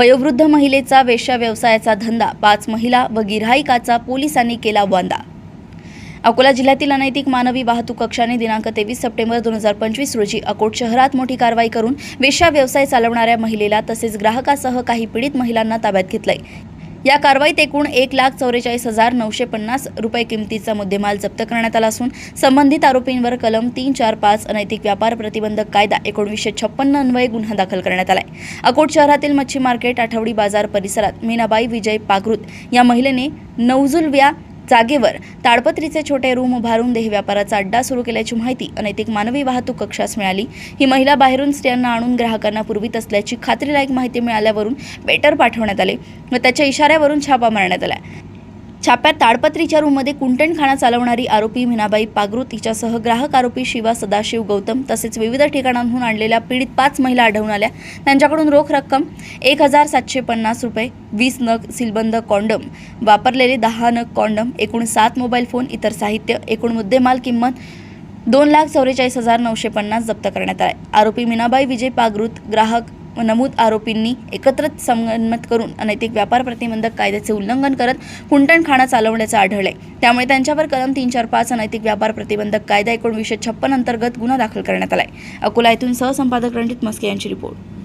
वयोवृद्ध महिलेचा वेश्या व्यवसायाचा धंदा पाच महिला व गिऱ्हाईकाचा पोलिसांनी केला वांदा. अकोला जिल्ह्यातील अनैतिक मानवी वाहतूक कक्षाने दिनांक तेवीस सप्टेंबर दोन हजार पंचवीस रोजी अकोट शहरात मोठी कारवाई करून वेश्या व्यवसाय चालवणाऱ्या महिलेला तसेच ग्राहकासह काही पीडित महिलांना ताब्यात घेतलंय. या कारवाईत एकूण एक लाख चौवेचाळीस हजार नऊशे पन्नास रुपये किमतीचा मुद्देमाल जप्त करण्यात आला असून संबंधित आरोपींवर कलम तीन चार पाच अनैतिक व्यापार प्रतिबंधक कायदा एकोणीसशे छप्पन्न अन्वये गुन्हा दाखल करण्यात आलाय. अकोट शहरातील मच्छी मार्केट आठवडी बाजार परिसरात मीनाबाई विजय पागृत या महिलेने नवजुलव्या जागेवर ताडपत्रीचे छोटे रूम उभारून देह व्यापाराचा अड्डा सुरू केल्याची माहिती अनैतिक मानवी वाहतूक कक्षास मिळाली. ही महिला बाहेरून स्त्रियांना आणून ग्राहकांना पुरवित असल्याची खात्रीलायक माहिती मिळाल्यावरून बेटर पाठवण्यात आले व त्याच्या इशाऱ्यावरून छापा मारण्यात आला. छाप्यात ताडपत्रीच्या रूममध्ये कुंटणखाना चालवणारी आरोपी मीनाबाई पागरू तिच्यासह ग्राहक आरोपी शिवा सदाशिव गौतम तसेच विविध ठिकाणांहून आणलेल्या पीडित पाच महिला आढळून आल्या. त्यांच्याकडून रोख रक्कम एक हजार सातशे पन्नास रुपये वीस नग सिलबंद कॉन्डम वापरलेले दहा नग कॉन्डम एकूण सात मोबाईल फोन इतर साहित्य एकूण मुद्देमाल किंमत दोन लाख चौवेचाळीस हजार नऊशे पन्नास जप्त करण्यात आले. आरोपी मीनाबाई विजय पागृत ग्राहक नमूद आरोपींनी एकत्रच संगनमत करून अनैतिक व्यापार प्रतिबंधक कायद्याचे उल्लंघन करत कुंटणखाना चालवण्याचं आढळले त्यामुळे त्यांच्यावर कलम तीन चार पाच अनैतिक व्यापार प्रतिबंधक कायदा एकोणीसशे छप्पन अंतर्गत गुन्हा दाखल करण्यात आलाय. अकोला येथून सहसंपादक रणजित मस्के यांची रिपोर्ट.